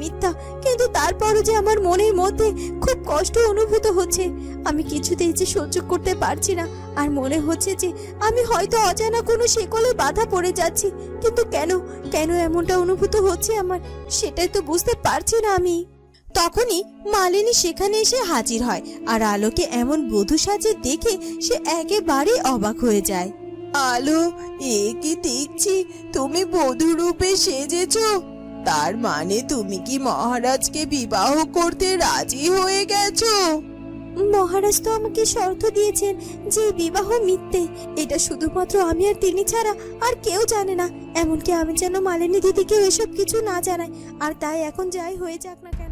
মিথ্যা, কিন্তু তারপরও যে আমার মনের মধ্যে খুব কষ্ট অনুভূত হচ্ছে, আমি কিছুতেই যে সহ্য করতে পারছি না। আর মনে হচ্ছে যে আমি হয়তো অজানা কোনো শেকলে বাধা পড়ে যাচ্ছি, কিন্তু কেন? কেন এমনটা অনুভূত হচ্ছে আমার? সেটাই তো বুঝতে পারছি না আমি। তখনই মালিনী সেখানে এসে হাজির হয়, আর আলোকে এমন বধূ সাজে দেখে সে একেবারে অবাক হয়ে যায়। আলো, এ কি দেখছি? তুমি বধূ রূপে সেজেছো? তার মানে তুমি কি মহারাজকে বিবাহ করতে রাজি হয়ে গেছো? মহারাজ তো আমাকে শর্ত দিয়েছেন যে বিবাহ মিথ্যে। এটা শুধুমাত্র আমি আর তিনি ছাড়া আর কেউ জানে না। এমনকি আমি যেন মালিনী দিদিকে এসব কিছু না জানাই। আর তাই এখন যাই হয়ে যাক না কেন?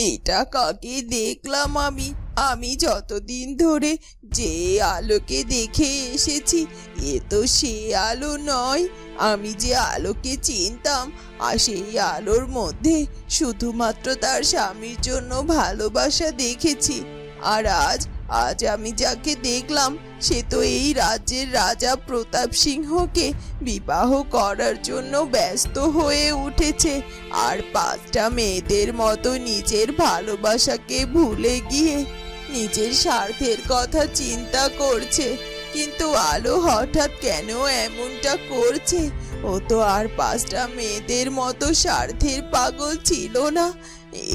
এটা কাকে দেখলাম আমি? আমি যতদিন ধরে যে আলোকে দেখে এসেছি, এ তো সে আলো নয়। আমি যে আলোকে চিনতাম, আর সেই আলোর মধ্যে শুধুমাত্র তার স্বামীর জন্য ভালোবাসা দেখেছি। আর আজ আজ আমি যাকে দেখলাম, সে তো এই রাজ্যের রাজা প্রতাপ সিংহকে বিবাহ করার জন্য ব্যস্ত হয়ে উঠেছে। আর পাঁচটা মেয়েদের মতো নিজের ভালোবাসাকে ভুলে গিয়ে নিজের স্বার্থের কথা চিন্তা করছে। কিন্তু আলো হঠাৎ কেন এমনটা করছে? ও তো আর পাঁচটা মেয়েদের মতো স্বার্থের পাগল ছিল না।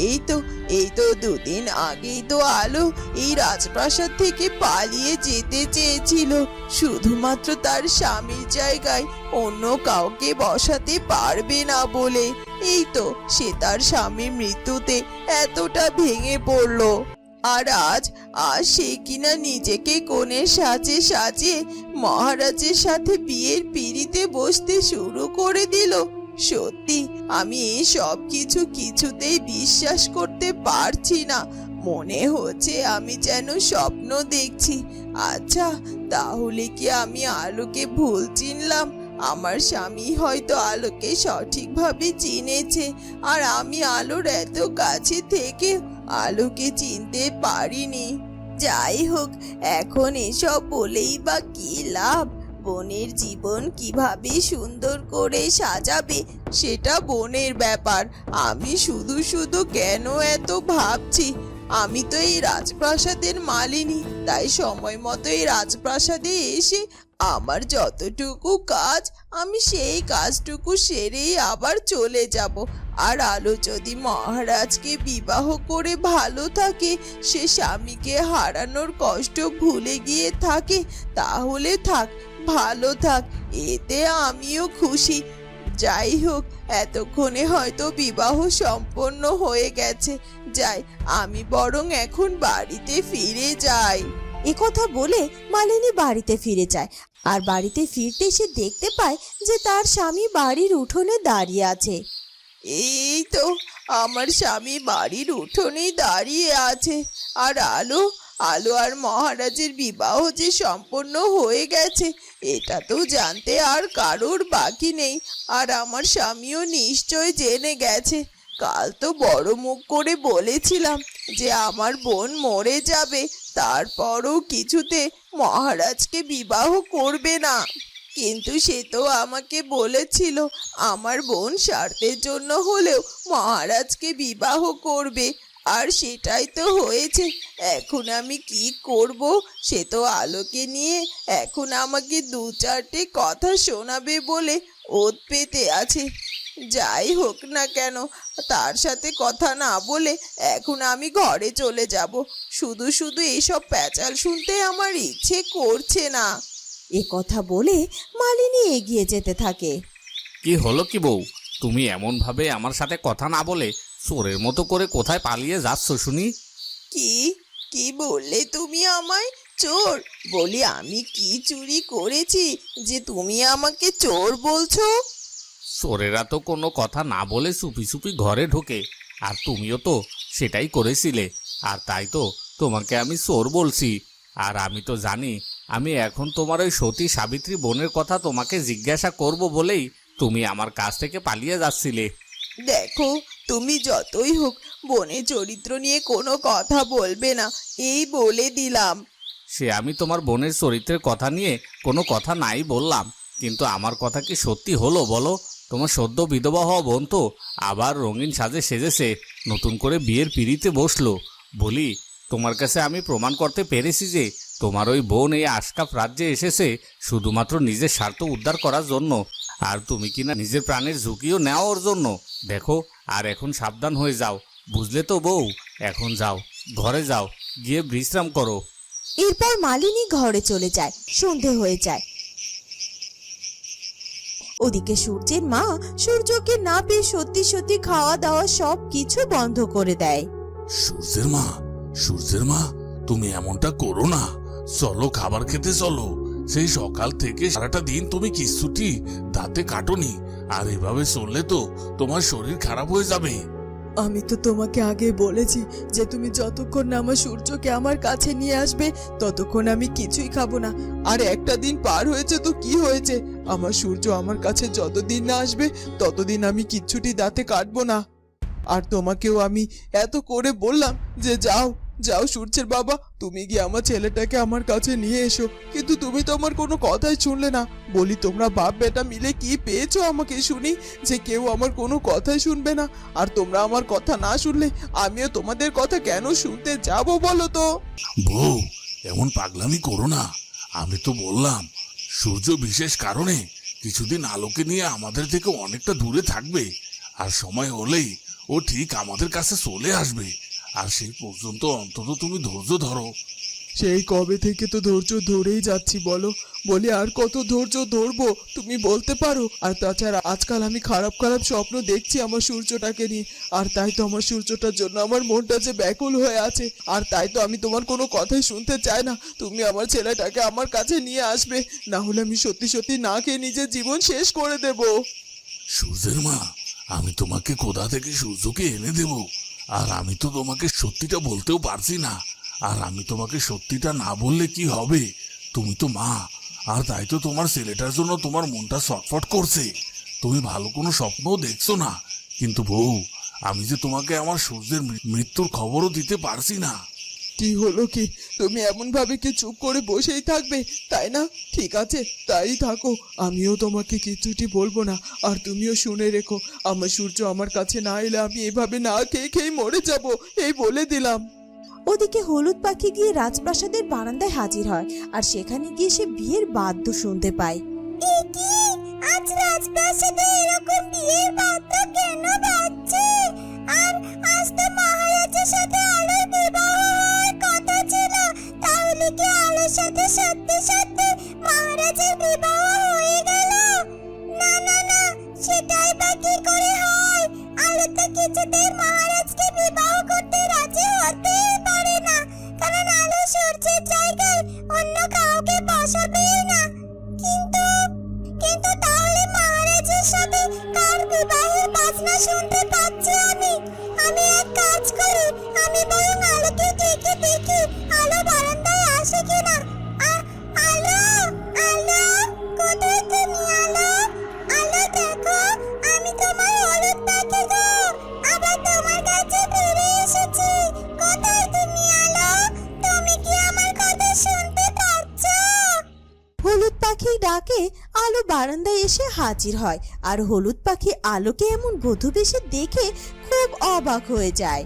এই তো এই তো দুদিন আগেই তো এই রাজপ্রাসাদ থেকে পালিয়ে যেতে চেয়েছিল। শুধুমাত্র তার স্বামীর জায়গায় অন্য কাউকে বসাতে পারবে না বলে। এই তো সে তার স্বামীর মৃত্যুতে এতটা ভেঙে পড়ল। আর আজ আজ সে কিনা নিজেকে কোণে সাজে সাজে মহারাজের সাথে বিয়ের পিড়িতে বসতে শুরু করে দিল। সত্যি, আমি সব কিছু কিছুতেই বিশ্বাস করতে পারছি না। মনে হচ্ছে আমি যেন স্বপ্ন দেখছি। আচ্ছা তাহলে কি আমি আলোকে ভুল চিনলাম? আমার স্বামী হয়তো আলোকে সঠিকভাবে চিনেছে, আর আমি আলোর এত কাছে থেকে আলোকে চিনতে পারিনি। যাই হোক, এখন এসব বলেই বা কি লাভ? বোনের জীবন কীভাবে সুন্দর করে সাজাবে, সেটা বোনের ব্যাপার। আমি শুধু শুধু কেন এত ভাবছি? আমি তো এই রাজপ্রাসাদের মালিনী, তাই সময় মতো এই রাজপ্রাসাদে এসে আমার যতটুকু কাজ, আমি সেই কাজটুকু সেরেই আবার চলে যাব। আর আলো যদি মহারাজকে বিবাহ করে ভালো থাকে, সে স্বামীকে হারানোর কষ্ট ভুলে গিয়ে থাকে, তাহলে থাক। ভালো থাক এতে আমিও খুশি। যাই হোক এতক্ষণে হয়তো বিবাহ সম্পন্ন হয়ে গেছে। যাই আমি বরং এখন বাড়িতে ফিরে যাই। কথা বলে মালিনী বাড়িতে ফিরে যায়। আর বাড়িতে ফিরতে সে দেখতে পায় যে তার স্বামী বাড়ির উঠোনে দাঁড়িয়ে আছে। এই তো আমার স্বামী বাড়ির উঠোনেই দাঁড়িয়ে আছে। আর আলো আলো আর মহারাজের বিবাহ যে সম্পন্ন হয়ে গেছে, এটা তো জানতে আর কারোর বাকি নেই। আর আমার স্বামীও নিশ্চয় জেনে গেছে। কাল তো বড় মুখ করে বলেছিলাম যে আমার বোন মরে যাবে, তারপরও কিছুতে মহারাজকে বিবাহ করবে না। কিন্তু সে তো আমাকে বলেছিল, আমার বোন স্বার্থের জন্য হলেও মহারাজকে বিবাহ করবে। আর সেটাই তো হয়েছে। এখন আমি কি করব? সে তো আলোকে নিয়ে এখন আমাকে দু চারটে কথা শোনাবে বলে ওত পেতে আছে। যাই হোক না কেন তার সাথে কথা না বলে এখন আমি ঘরে চলে যাব। শুধু শুধু এইসব প্যাচাল শুনতে আমার ইচ্ছে করছে না। এ কথা বলে মালিনী এগিয়ে যেতে থাকে। কি হলো কি বউ? তুমি এমন ভাবে আমার সাথে কথা না বলে চোরের মতো করে কোথায় পালিয়ে যাচ্ছ শুনি? কি? কি বললে তুমি আমায়? চোর বলি আমি কি চুরি করেছি যে তুমি আমাকে চোর বলছো? চোরেরা তো কোনো কথা না বলে চুপি চুপি ঘরে ঢোকে আর তুমিও তো সেটাই করেছিলে আর তাই তো তোমাকে আমি চোর বলছি। আর আমি তো জানি আমি এখন তোমার ওই সতী সাবিত্রী বোনের কথা তোমাকে জিজ্ঞাসা করব বলেই তুমি আমার কাছ থেকে পালিয়ে যাচ্ছিলে। দেখো, তুমি যতই হোক বনের চরিত্র নিয়ে কোনো কথা বলবে না, এই বলে দিলাম। সে আমি তোমার বোনের চরিত্রের কথা নিয়ে কোনো কথা নাই বললাম, কিন্তু আমার কথা কি সত্যি হলো বলো? তোমার সদ্য বিধবা হওয়া বোন তো আবার রঙিন সাজে সেজেছে, নতুন করে বিয়ের পিড়িতে বসল। বলি, তোমার কাছে আমি প্রমাণ করতে পেরেছি যে তোমার ওই বোন এই আশকাপ রাজ্যে এসেছে শুধুমাত্র নিজের স্বার্থ উদ্ধার করার জন্য। আর তুমি কি না নিজের প্রাণের ঝুঁকিও নেওয়ার জন্য? দেখো আর এখন সাবধান হয়ে যাও। বুঝলে তো বউ? এখন যাও ঘরে যাও গিয়ে বিশ্রাম করো। এরপর মালিনী ঘরে চলে যায় সন্ধে হয়ে যায়। ওদিকে সূর্যের মা সূর্যকে না পেয়ে সত্যি সত্যি খাওয়া দাওয়া সব কিছু বন্ধ করে দেয়। সূর্যের মা সূর্যের মা তুমি এমনটা করো না। চলো খাবার খেতে চলো। সেই সকাল থেকে সারাটা দিন তুমি কিচ্ছুটি দাঁতে কাটোনি। আর এভাবে চললে তো তোমার শরীর খারাপ হয়ে যাবে। আমি তো তোমাকে আগে বলেছি যে তুমি যতক্ষণ না আমার সূর্যকে আমার কাছে নিয়ে আসবে, ততক্ষণ আমি কিছুই খাব না। আর একটা দিন পার হয়েছে তো কি হয়েছে? আমার সূর্য আমার কাছে যতদিন না আসবে, ততদিন আমি কিচ্ছুটি দাঁতে কাটবো না। আর তোমাকেও আমি এত করে বললাম যে যাও যাও সূর্যের বাবা, তুমি গিয়ে আমার ছেলেটাকে আমার কাছে নিয়ে এসো। কিন্তু তুমি তো আমার কোনো কথাই শুনলে না। বলি, তোমরা বাপ বেটা মিলে কি পেয়েছ আমাকে শুনি? যে কেউ আমার কোনো কথাই শুনবে না। আর তোমরা আমার কথা না শুনলে আমিও তোমাদের কথা কেন শুনতে যাব বলো তো? বউ, এমন পাগলামি করো না। আমি তো বললাম, সূর্য বিশেষ কারণে কিছুদিন আলোকে নিয়ে আমাদের থেকে অনেকটা দূরে থাকবে। আর সময় হলেই ও ঠিক আমাদের কাছে চলে আসবে। আর সেই পর্যন্ত অন্তত তুমি ধৈর্য ধরো। সেই কবে থেকে তো ধৈর্য ধরেই যাচ্ছি বলো। বলি আর কত ধৈর্য ধরবো তুমি বলতে পারো? আর তাছাড়া আজকাল আমি খারাপ খারাপ স্বপ্ন দেখছি আমার সূর্যটাকে নিয়ে। আর তাই তো আমার সূর্যটার জন্য আমার মনটা যে ব্যাকুল হয়ে আছে। আর তাই তো আমি তোমার কোনো কথাই শুনতে চাই না। তুমি আমার ছেলেটাকে আমার কাছে নিয়ে আসবে। না হলে আমি সত্যি সত্যি না খেয়ে নিজের জীবন শেষ করে দেবো। সূর্যের মা আমি তোমাকে কোথা থেকে সূর্যকে এনে দেব? আর আমি তো তোমাকে সত্যিটা বলতেও পারছি না। আর আমি তোমাকে সত্যিটা না বললে কি হবে? তুমি তো মা, আর তাই তো তোমার ছেলেটার জন্য তোমার মনটা সটফট করছে। তুমি ভালো কোনো স্বপ্নও দেখছ না। কিন্তু বউ, আমি যে তোমাকে আমার সূর্যের মৃত্যুর খবরও দিতে পারছি না। কি হলো কি? তুমি এমন ভাবে কি চুপ করে বসেই থাকবে? তাই না? ঠিক আছে তাই থাকো। আমিও তোমাকে কিছুটি বলব না আর তুমিও শুনে রেখো। আমার সূর্য আমার কাছে না এলে আমি এভাবে না খেয়ে খেয়ে মরে যাব এই বলে দিলাম। ওদিকে হলুদ পাখি গিয়ে রাজপ্রাসাদের বারান্দায় হাজির হয় আর সেখানে গিয়ে সে বিয়ের বাদ্য শুনতে পায়। আজ রাজপ্রাসাদে এরকম বিয়ের বাদ্য কেন বাজছে? আর আজ তো মহারাজের সাথে তাহলে কি আলোর সাথে সত্যি সত্যি মহারাজের বিবাহ হয়ে গেল। না না না, সেটাই বা কি করে হয়? আলো তো কিছুতেই মহারাজকে বিবাহ করতে রাজি হতেই পারে না। কারণ আলো সূর্যের জায়গায় অন্য কাউকে বসাবেই না। কিন্তু কিন্তু তাহলে মহারাজের সাথে কার বিবাহের বাজনা শুনতে পাচ্ছি আমি? আমি এক কাজ করি ডাকে আলো বারান্দায় এসে হাজির হয় আর হলুদ পাখি আলোকে এমন বধূ বেশে দেখে খুব অবাক হয়ে যায়।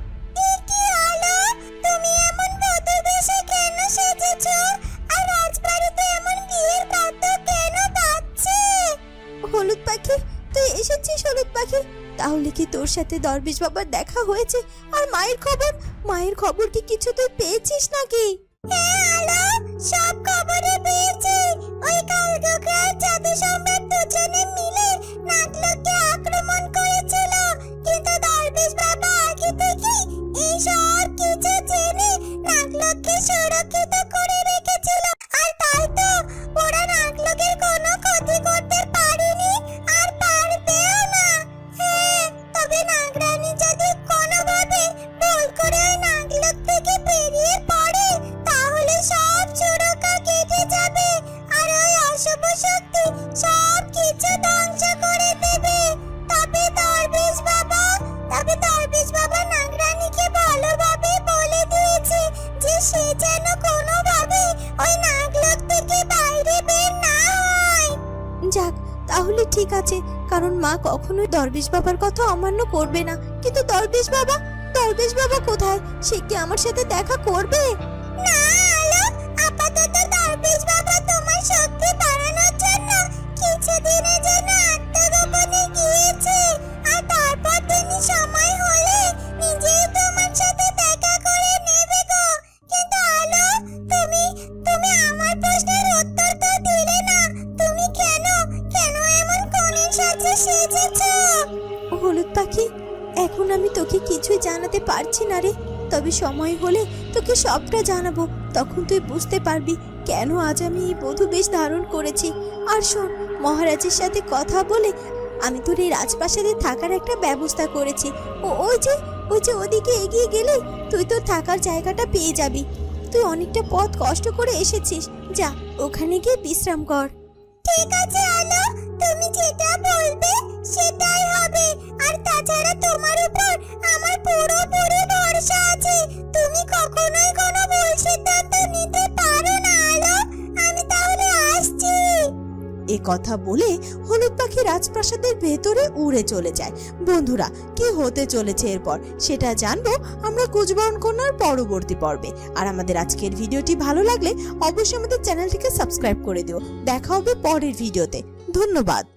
হলুদ পাখি তুই এসেছিস হলুদ পাখি? তাহলে কি তোর সাথে দরবেশ বাবার দেখা হয়েছে? আর মায়ের খবর? মায়ের খবর কি কিছু তুই পেয়েছিস নাকি? হ্যাঁ আলো সব খবরে পেয়েছি। ওই সম্রাট দুজনে মিলে নাগলোককে আক্রমণ করেছিল। কিন্তু দরবেশ বাবা আগে থেকে এই সব কিছু জেনে নাগলোককে সুরক্ষিত মা কখনোই দরবেশ বাবার কথা অমান্য করবে না। কিন্তু দরবেশ বাবা? দরবেশ বাবা কোথায়? সে কি আমার সাথে দেখা করবে? না, আলো, আপাতত দরবেশ বাবা তোমার শক্তি বাড়ানোর জন্য কিছুদিনের জন্য আত্মগোপনে গিয়েছে। আর তারপর তিনি সময় পাখি, এখন আমি তোকে কিছুই জানাতে পারছি না রে। তবে সময় হলে তোকে সবটা জানাব। তখন তুই বুঝতে পারবি কেন আজ আমি এই বধূ বেশ ধারণ করেছি। আর শোন, মহারাজের সাথে কথা বলে আমি তোর এই রাজপ্রাসাদে থাকার একটা ব্যবস্থা করেছি। ও, ওই যে ওই যে ওদিকে এগিয়ে গেলে তুই তোর থাকার জায়গাটা পেয়ে যাবি। তুই অনেকটা পথ কষ্ট করে এসেছিস। যা, ওখানে গিয়ে বিশ্রাম কর। ঠিক আছে, আলো। তুমি যেটা বলবে সেটাই হবে। আর তাছাড়া তোমার উপর আমার ভরসা আছে। তুমি কখনোই কোনো ভুল সিদ্ধান্ত নিতে পারো না, আলো। আমি তাহলে আসছি। এ কথা বলে হলুদ পাখি রাজপ্রাসাদের ভেতরে উড়ে চলে যায়। বন্ধুরা, কি হতে চলেছে এরপর? সেটা জানব আমরা কুচবরণ কন্যার পরবর্তী পর্বে। আর আমাদের আজকের ভিডিওটি ভালো লাগলে অবশ্যই আমাদের চ্যানেলটিকে সাবস্ক্রাইব করে দিও। দেখা হবে পরের ভিডিওতে। ধন্যবাদ।